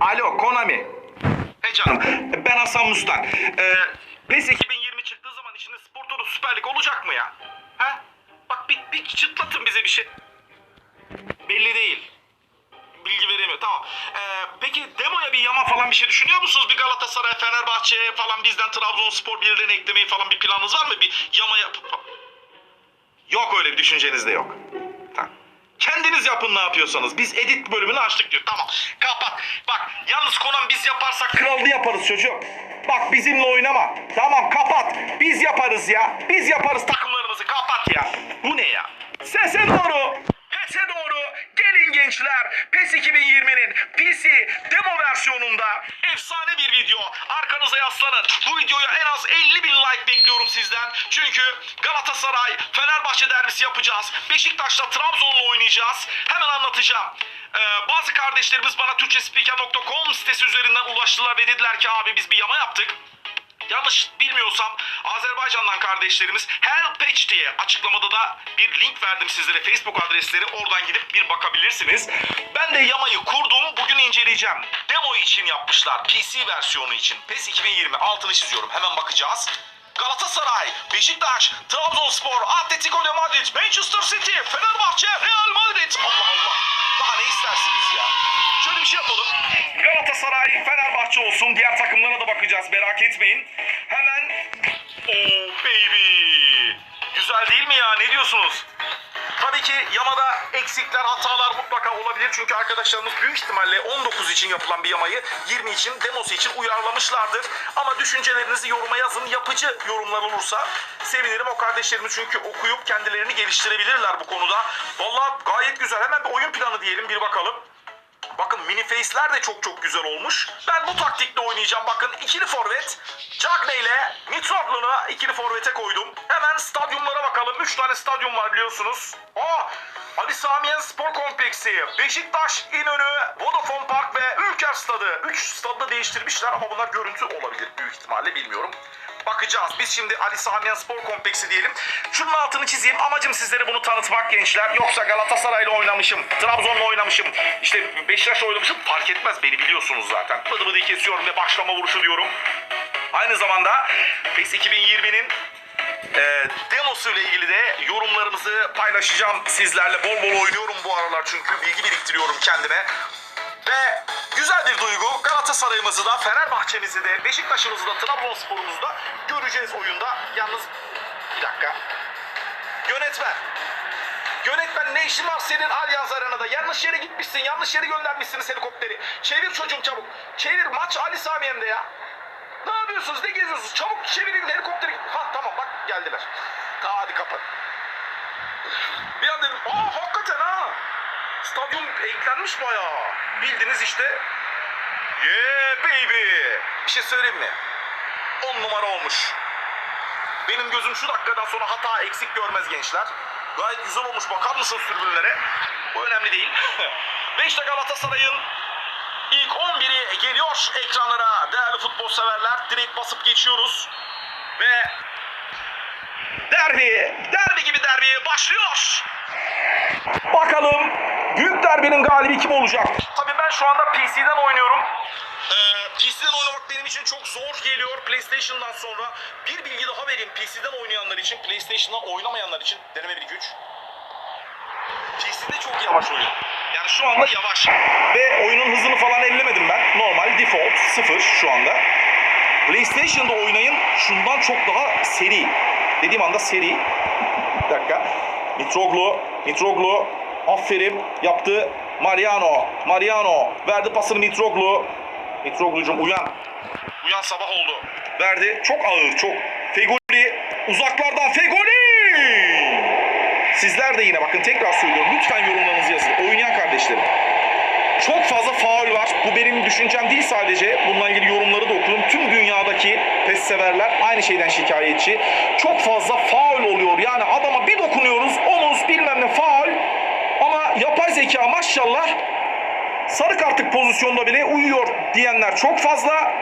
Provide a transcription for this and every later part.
Alo Konami. He canım ben Hasan Mustan. Ee, PES 2020 çıktığı zaman içinde spor toru Süper Lig olacak mı ya? Ha? Bak bir, bir çıtlatın bize bir şey. Belli değil. Bilgi veremiyor. Tamam. Ee, peki demoya bir yama falan bir şey düşünüyor musunuz? Bir Galatasaray, Fenerbahçe falan bizden Trabzonspor birilerine eklemeyi falan bir planınız var mı? Bir yama yap... Yok öyle bir düşünceniz de yok. Tamam. Kendiniz yapın ne yapıyorsanız. Biz edit bölümünü açtık diyor. Tamam. Bak yalnız Conan biz yaparsak kralını yaparız çocuğum. Bak bizimle oynama. Tamam kapat. Biz yaparız ya. Biz yaparız takımlarımızı. Kapat ya. Bu ne ya? Sese doğru. Pese doğru. Gelin gençler. PES 2020'nin PC demo versiyonunda efsane bir video. Arkanıza yaslanın. Bu videoya en az 50 bin like bekliyorum sizden. Çünkü Galatasaray Fenerbahçe derbisi yapacağız. Beşiktaş'ta Trabzon'la oynayacağız. Hemen anlatacağım. Ee, bazı kardeşlerimiz bana türkçespiker.com sitesi üzerinden ulaştılar ve dediler ki abi biz bir yama yaptık. Yanlış bilmiyorsam Azerbaycan'dan kardeşlerimiz Helpage diye açıklamada da bir link verdim sizlere Facebook adresleri oradan gidip bir bakabilirsiniz. Ben de yamayı kurdum bugün inceleyeceğim. Demo için yapmışlar PC versiyonu için PES 2020 altını çiziyorum hemen bakacağız. Galatasaray, Beşiktaş, Trabzonspor, Atletico de Madrid, Manchester City, Fenerbahçe, Real Madrid. Allah Allah. Daha ne istersiniz ya? Şöyle bir şey yapalım. Galatasaray, Fenerbahçe olsun. Diğer takımlara da bakacağız merak etmeyin. Hemen... Oh baby. Güzel değil mi ya? Ne diyorsunuz? Tabii ki yamada eksikler, hatalar mutlaka olabilir. Çünkü arkadaşlarımız büyük ihtimalle 19 için yapılan bir yamayı 20 için, demosu için uyarlamışlardır. Ama düşüncelerinizi yoruma yazın. Yapıcı yorumlar olursa sevinirim. O kardeşlerimiz çünkü okuyup kendilerini geliştirebilirler bu konuda. Vallahi gayet güzel. Hemen bir oyun planı diyelim bir bakalım. Bakın mini face'ler de çok çok güzel olmuş. Ben bu taktikle oynayacağım. Bakın ikili forvet. Cagne ile Mitroglon'u ikili forvete koydum. Hemen stadyumlara bakalım. 3 tane stadyum var biliyorsunuz. Aa, Ali Samiyen Spor Kompleksi, Beşiktaş İnönü, Vodafone Park ve Ülker Stadı. 3 stadı değiştirmişler ama bunlar görüntü olabilir büyük ihtimalle bilmiyorum. Bakacağız. Biz şimdi Ali Samiyen Spor Kompleksi diyelim. Şunun altını çizeyim. Amacım sizlere bunu tanıtmak gençler. Yoksa Galatasaray'la oynamışım. Trabzon'la oynamışım. İşte Beşiktaş'la oynamışım. Fark etmez. Beni biliyorsunuz zaten. Bıdı bıdı kesiyorum ve başlama vuruşu diyorum. Aynı zamanda PES 2020'nin e, demosu ile ilgili de yorumlarımızı paylaşacağım sizlerle. Bol bol oynuyorum bu aralar çünkü bilgi biriktiriyorum kendime. Ve güzel bir duygu. Galatasaray'ımızı da, Fenerbahçe'mizi de, Beşiktaş'ımızı da, Trabzonspor'umuzu da göreceğiz oyunda. Yalnız bir dakika. Yönetmen. Yönetmen ne işin var senin Allianz Arena'da? Yanlış yere gitmişsin, yanlış yere göndermişsiniz helikopteri. Çevir çocuğum çabuk. Çevir maç Ali Samiyen'de ya. Ne yapıyorsunuz? Ne geziyorsunuz? Çabuk çevirin helikopteri. Ha tamam bak geldiler. Ta hadi kapat. Bir an dedim aa hakikaten ha. Stadyum eklenmiş bayağı. Bildiniz işte. Yeah baby. Bir şey söyleyeyim mi? 10 numara olmuş. Benim gözüm şu dakikadan sonra hata eksik görmez gençler. Gayet güzel olmuş. Bakar mısın sürgünlere? Bu önemli değil. Ve işte Galatasaray'ın ilk 11'i geliyor ekranlara. Değerli futbol severler. Direkt basıp geçiyoruz. Ve derbi, derbi gibi derbi başlıyor. Bakalım büyük derbinin galibi kim olacak? Tabii ben şu anda PC'den oynuyorum. Ee, PC'den oynamak benim için çok zor geliyor PlayStation'dan sonra. Bir bilgi daha vereyim PC'den oynayanlar için, PlayStation'dan oynamayanlar için deneme bir güç. PC'de çok yavaş oyun. Yani şu anda yavaş. Ve oyunun hızını falan ellemedim ben. Normal default 0 şu anda. PlayStation'da oynayın şundan çok daha seri. Dediğim anda seri. Bir dakika. Mitroglou, Mitroglou aferin yaptı. Mariano, Mariano verdi pasını Mitroglou. Mitroglou'cum uyan. Uyan sabah oldu. Verdi. Çok ağır, çok. Fegoli uzaklardan Fegoli! Sizler de yine bakın tekrar söylüyorum. Lütfen yorumlarınızı yazın. Oynayan kardeşlerim. Çok fazla faul var. Bu benim düşüncem değil sadece. Bununla ilgili yorumları da okudum. Tüm dünyadaki pes severler aynı şeyden şikayetçi. Çok fazla faul oluyor. Yani adama bir dokunuyoruz. Omuz bilmem ne faul. Ama yapay zeka maşallah sarı kartlık pozisyonda bile uyuyor diyenler çok fazla.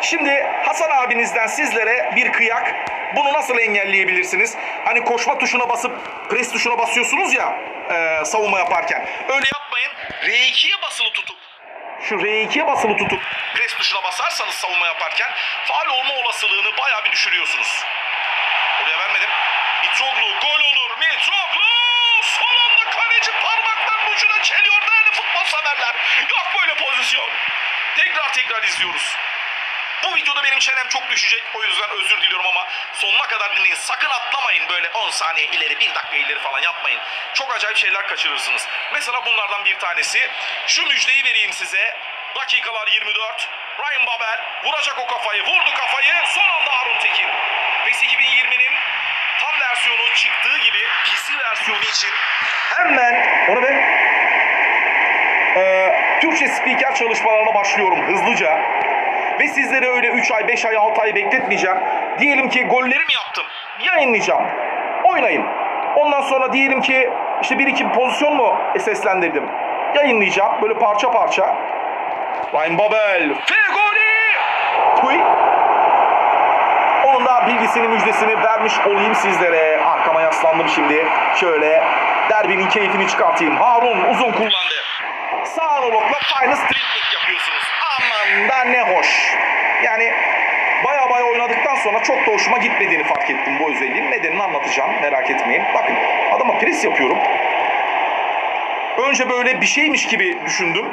Şimdi Hasan abinizden sizlere bir kıyak. Bunu nasıl engelleyebilirsiniz? Hani koşma tuşuna basıp pres tuşuna basıyorsunuz ya e, savunma yaparken. Öyle yapmayın. R2'ye basılı tutup şu R2'ye basılı tutup pres tuşuna basarsanız savunma yaparken faal olma olasılığını bayağı bir düşürüyorsunuz. Oraya vermedim. Mitroglou gol olur. Mitroglou son anda kaleci parmaklarının ucuna çeliyor. Değerli futbol severler. Yok böyle pozisyon. Tekrar tekrar izliyoruz. Bu videoda benim çenem çok düşecek. O yüzden özür diliyorum ama sonuna kadar dinleyin. Sakın atlamayın böyle 10 saniye ileri, 1 dakika ileri falan yapmayın. Çok acayip şeyler kaçırırsınız. Mesela bunlardan bir tanesi. Şu müjdeyi vereyim size. Dakikalar 24. Ryan Babel vuracak o kafayı. Vurdu kafayı. Son anda Harun Tekin. PES 2020'nin tam versiyonu çıktığı gibi PC versiyonu için hemen onu be Ee, Türkçe spiker çalışmalarına başlıyorum hızlıca. Ve sizlere öyle 3 ay, 5 ay, 6 ay bekletmeyeceğim. Diyelim ki gollerimi yaptım. Yayınlayacağım. Oynayın. Ondan sonra diyelim ki işte bir iki pozisyon mu seslendirdim. Yayınlayacağım böyle parça parça. Ryan Babel. Fegoli! Tuy. Onun da bilgisini müjdesini vermiş olayım sizlere. Arkama yaslandım şimdi. Şöyle derbinin keyfini çıkartayım. Harun uzun kullandı. Sağ analogla final streetlik yapıyorsunuz. Aman da ne hoş. Yani baya baya oynadıktan sonra çok da hoşuma gitmediğini fark ettim bu özelliğin. Nedenini anlatacağım merak etmeyin. Bakın adama pres yapıyorum. Önce böyle bir şeymiş gibi düşündüm.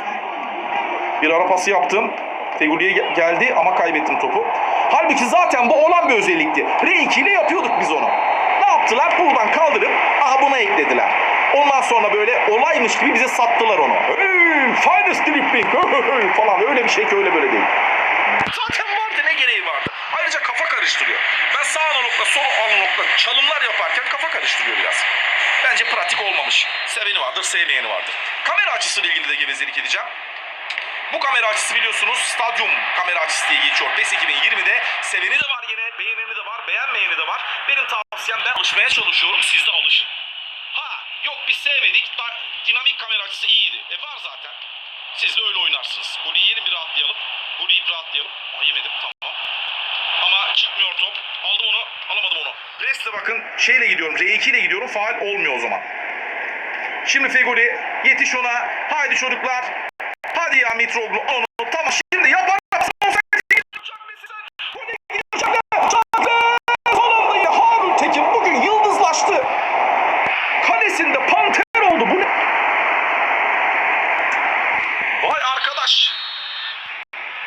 Bir ara pası yaptım. Feguli'ye ge- geldi ama kaybettim topu. Halbuki zaten bu olan bir özellikti. R2 ile yapıyorduk biz onu. Ne yaptılar? Buradan kaldırıp aha buna eklediler. Ondan sonra böyle olaymış gibi bize sattılar onu. Hey, finest dribbling falan öyle bir şey ki öyle böyle değil. Zaten vardı ne gereği vardı. Ayrıca kafa karıştırıyor. Ben sağ analogla sol analogla çalımlar yaparken kafa karıştırıyor biraz. Bence pratik olmamış. Seveni vardır, sevmeyeni vardır. Kamera açısıyla ilgili de gevezelik edeceğim. Bu kamera açısı biliyorsunuz stadyum kamera açısı diye geçiyor. PES 2020'de seveni de var yine, beğeneni de var, beğenmeyeni de var. Benim tavsiyem ben alışmaya çalışıyorum, siz de alışın. Yok biz sevmedik, dinamik kamera açısı iyiydi. E var zaten. Siz de öyle oynarsınız. Golü yiyelim bir rahatlayalım. Golü yiyip rahatlayalım. Aa yemedim, tamam. Ama çıkmıyor top. Aldım onu, alamadım onu. Presle bakın, şeyle gidiyorum, R2 ile gidiyorum, faal olmuyor o zaman. Şimdi Fegoli yetiş ona. Haydi çocuklar. Hadi ya Mitroglou onu tamam şimdi yaparsın. Harun Tekin bugün yıldızlaştı. Kalesinde panter oldu. Bu ne? Vay arkadaş.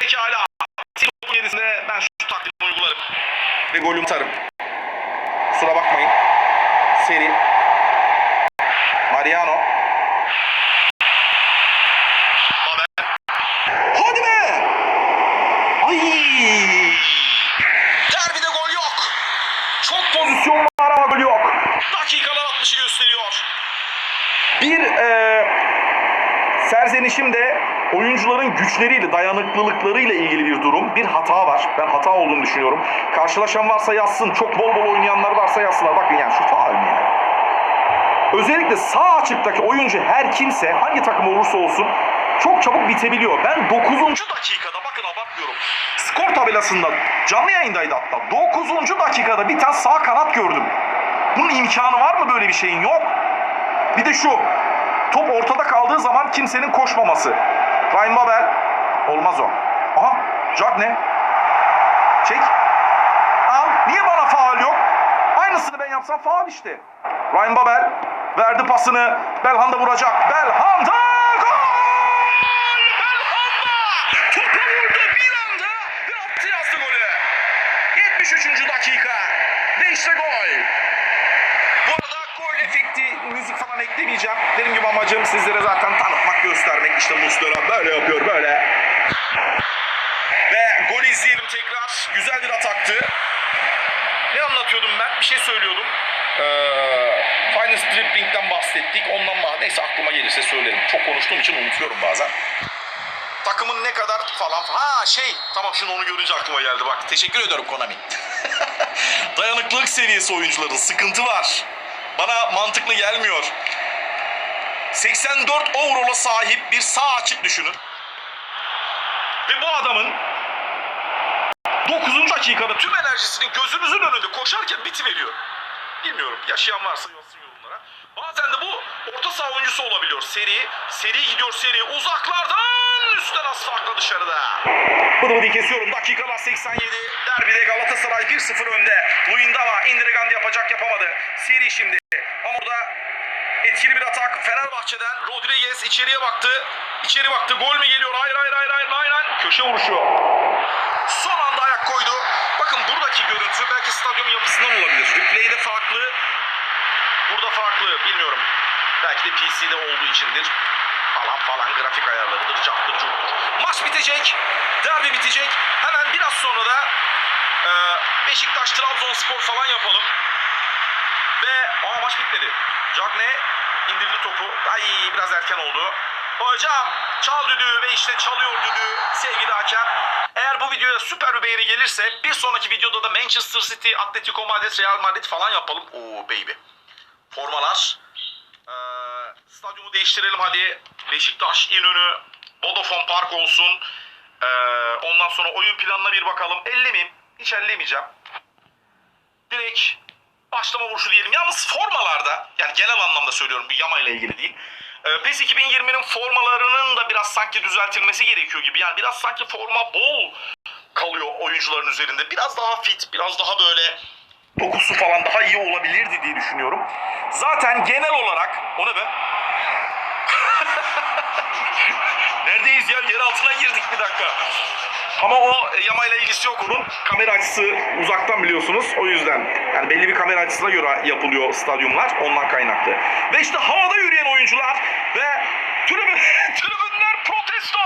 Pekala. Topun gerisine ben şu taktiğimi uygularım. Ve golümü atarım. Kusura bakmayın. Seri. Mariano. Hadi be! Ay! Derbide gol yok. Çok pozisyon var ama gol yok. Dakikalar 60'ı gösteriyor. Bir e, serzenişim de oyuncuların güçleriyle, dayanıklılıklarıyla ilgili bir durum. Bir hata var. Ben hata olduğunu düşünüyorum. Karşılaşan varsa yazsın. Çok bol bol oynayanlar varsa yazsınlar. Bakın yani şu faal mi yani? Özellikle sağ açıktaki oyuncu her kimse hangi takım olursa olsun çok çabuk bitebiliyor. Ben 9. dakikada bakın abartmıyorum. Skor tabelasında canlı yayındaydı hatta. 9. dakikada bir tane sağ kanat gördüm. Bunun imkanı var mı böyle bir şeyin? Yok. Bir de şu. Top ortada kaldığı zaman kimsenin koşmaması. Ryan Babel. Olmaz o. Aha. Jack ne? Çek. Al. Niye bana faal yok? Aynısını ben yapsam faal işte. Ryan Babel verdi pasını. Belhanda vuracak. Belhanda gol! Belhanda! Topa vurdu bir anda ve attı yazdı golü. 73. dakika. Ve işte gol. Bu gol efekti, müzik falan eklemeyeceğim. Dediğim gibi amacım sizlere zaten tanıtmak, göstermek. İşte Muslera böyle yapıyor, böyle. Ve gol izleyelim tekrar. Güzel bir ataktı. Ne anlatıyordum ben? Bir şey söylüyordum. Ee, Final Stripling'den bahsettik. Ondan bah Neyse aklıma gelirse söylerim. Çok konuştuğum için unutuyorum bazen. Takımın ne kadar falan. Ha şey. Tamam şimdi onu görünce aklıma geldi. Bak teşekkür ediyorum Konami. Dayanıklılık seviyesi oyuncuların sıkıntı var. Bana mantıklı gelmiyor. 84 overall'a sahip bir sağ açık düşünün. Ve bu adamın 9. dakikada tüm enerjisini gözünüzün önünde koşarken bitiveriyor. Bilmiyorum. Yaşayan varsa yazsın yorumlara. Bazen de bu orta saha oyuncusu olabiliyor. Seri, seri gidiyor seri. Uzaklardan üstten biraz farklı dışarıda. Bıdı bıdı kesiyorum. Dakikalar 87. Derbide Galatasaray 1-0 önde. Luyendama Indirigandi yapacak yapamadı. Seri şimdi. Ama orada etkili bir atak Fenerbahçe'den. Rodriguez içeriye baktı. İçeri baktı. Gol mü geliyor? Hayır hayır hayır hayır. hayır, hayır. Köşe vuruşu. Son anda ayak koydu. Bakın buradaki görüntü belki stadyumun yapısından olabilir. Replay'de farklı. Burada farklı. Bilmiyorum. Belki de PC'de olduğu içindir. Falan falan grafik ayarlarıdır. Caktır curttur. Maç bitecek. Derbi bitecek. Hemen biraz sonra da e, Beşiktaş Trabzonspor falan yapalım. Ve aa maç bitmedi. Cagne indirdi topu. Ay biraz erken oldu. Hocam çal düdüğü ve işte çalıyor düdüğü sevgili hakem. Eğer bu videoya süper bir beğeni gelirse bir sonraki videoda da Manchester City, Atletico Madrid, Real Madrid falan yapalım. Oo baby. Formalar. Ee, stadyumu değiştirelim hadi. Beşiktaş İnönü, Vodafone Park olsun. Ee, ondan sonra oyun planına bir bakalım. Ellemeyeyim. Hiç ellemeyeceğim. Direkt başlama vuruşu diyelim. Yalnız formalarda yani genel anlamda söylüyorum bu Yama ile ilgili değil. Ee, PES 2020'nin formalarının da biraz sanki düzeltilmesi gerekiyor gibi. Yani biraz sanki forma bol kalıyor oyuncuların üzerinde. Biraz daha fit, biraz daha böyle dokusu falan daha iyi olabilirdi diye düşünüyorum. Zaten genel olarak o ne be? Neredeyiz ya? Yer altına girdik bir dakika. Ama o e, yamayla ilgisi yok onun. Kamera açısı uzaktan biliyorsunuz. O yüzden. Yani belli bir kamera açısına göre yapılıyor stadyumlar. Ondan kaynaklı. Ve işte havada yürüyen oyuncular ve tribün, tribünler protesto.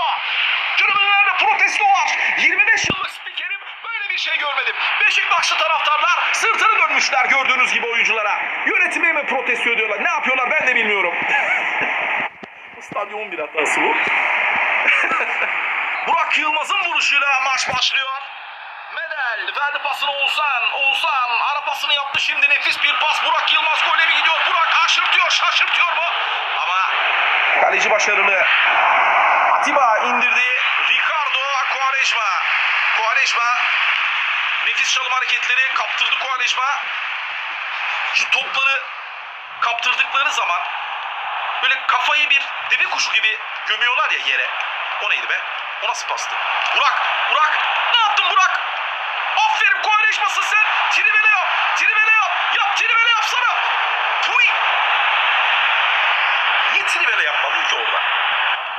Tribünlerde protesto var. 25 yıllık spikerim böyle bir şey görmedim. Beşiktaşlı taraftarlar sırtını dönmüşler gördüğünüz gibi oyunculara. Yönetime mi protesto ediyorlar? Ne yapıyorlar ben de bilmiyorum. Stadyumun bir hatası bu. Burak Yılmaz'ın vuruşuyla maç başlıyor. Medel verdi pasını Oğuzhan. Oğuzhan ara pasını yaptı şimdi nefis bir pas. Burak Yılmaz gole mi gidiyor? Burak aşırtıyor şaşırtıyor mu? Ama kaleci başarılı. Atiba indirdi. Ricardo Quaresma. Quaresma nefis çalım hareketleri kaptırdı Quaresma. Şu topları kaptırdıkları zaman böyle kafayı bir deve kuşu gibi gömüyorlar ya yere. O neydi be? O nasıl pastı? Burak! Burak! Ne yaptın Burak? Aferin koyleşmasın sen! Trivele yap! Trivele yap! Yap trivele yapsana! Puy! Niye trivele yapmadın ki orada?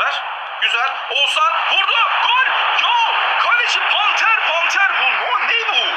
Ver. Güzel. Oğuzhan vurdu. Gol! Yo! Kaleci panter panter bu. Ne bu?